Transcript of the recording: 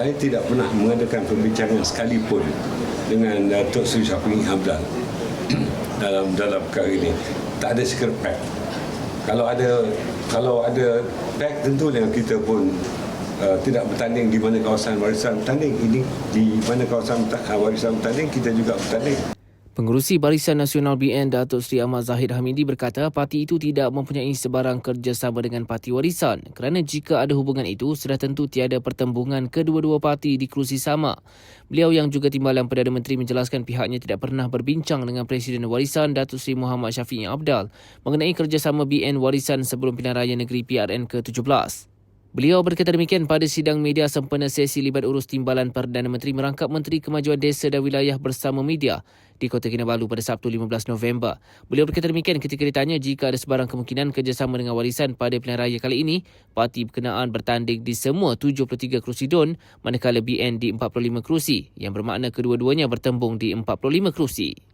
saya tidak pernah mengadakan perbincangan sekalipun dengan Datuk Seri Syafiq Hamdan dalam dalam perkara ini. Tak ada secret pact. Kalau ada kalau ada pact tentu kita pun uh, tidak bertanding di mana kawasan warisan bertanding. Ini di mana kawasan uh, warisan bertanding kita juga bertanding. Pengurusi Barisan Nasional BN Datuk Seri Ahmad Zahid Hamidi berkata parti itu tidak mempunyai sebarang kerjasama dengan parti warisan kerana jika ada hubungan itu sudah tentu tiada pertembungan kedua-dua parti di kerusi sama. Beliau yang juga timbalan Perdana Menteri menjelaskan pihaknya tidak pernah berbincang dengan Presiden Warisan Datuk Seri Muhammad Syafiq Abdal mengenai kerjasama BN Warisan sebelum pilihan raya negeri PRN ke-17. Beliau berkata demikian pada sidang media sempena sesi libat urus timbalan Perdana Menteri merangkap Menteri Kemajuan Desa dan Wilayah bersama media di Kota Kinabalu pada Sabtu 15 November. Beliau berkata demikian ketika ditanya jika ada sebarang kemungkinan kerjasama dengan warisan pada pilihan raya kali ini, parti berkenaan bertanding di semua 73 kerusi DUN manakala BN di 45 kerusi yang bermakna kedua-duanya bertembung di 45 kerusi.